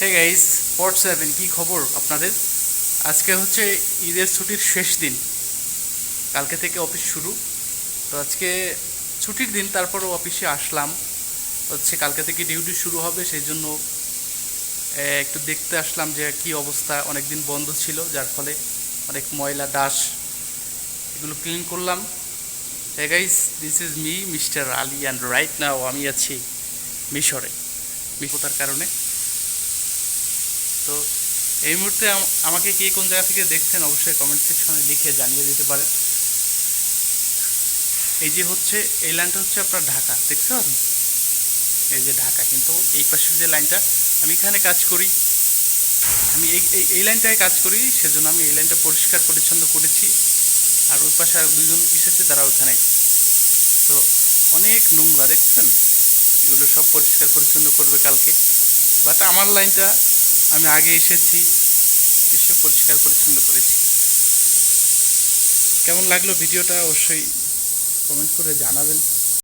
Hey guys seven কী খবর আপনাদের? আজকে হচ্ছে ঈদের ছুটির শেষ দিন। কালকে থেকে অফিস শুরু। তো আজকে ছুটির দিন, তারপরও অফিসে আসলাম। হচ্ছে কালকে থেকে ডিউটি শুরু হবে সেই জন্য একটু দেখতে আসলাম যে কি অবস্থা। অনেক দিন বন্ধ ছিল, যার ফলে অনেক ময়লা, ডাস, এগুলো ক্লিন করলাম। Hey guys this is me mister Ali and right now আমি আছি মিশরে মিশতার কারণে। তো এই মুহূর্তে আমাকে কে কোন জায়গা থেকে দেখছেন অবশ্যই কমেন্ট সেকশনে লিখে জানিয়ে দিতে পারেন। এই যে হচ্ছে, এই লাইনটা হচ্ছে আপনার ঢাকা দেখছেন এই যে ঢাকা, কিন্তু এই পাশের যে লাইনটা, আমি এখানে কাজ করি। আমি এই, এই- লাইনটায় কাজ করি, সেজন্য আমি এই লাইনটা পরিষ্কার পরিচ্ছন্ন করেছি। আর ওই পাশে আর দুজন এসেছে তারা ওখানে। তো অনেক নোংরা, দেখছেন? এগুলো সব পরিষ্কার পরিচ্ছন্ন করবে কালকে। বাট আমার লাইনটা আমি আগে এসেছি এসে পরিষ্কার পরিচ্ছন্ন করেছি। কেমন লাগল ভিডিওটা? অবশ্যই কমেন্ট করে জানাবেন।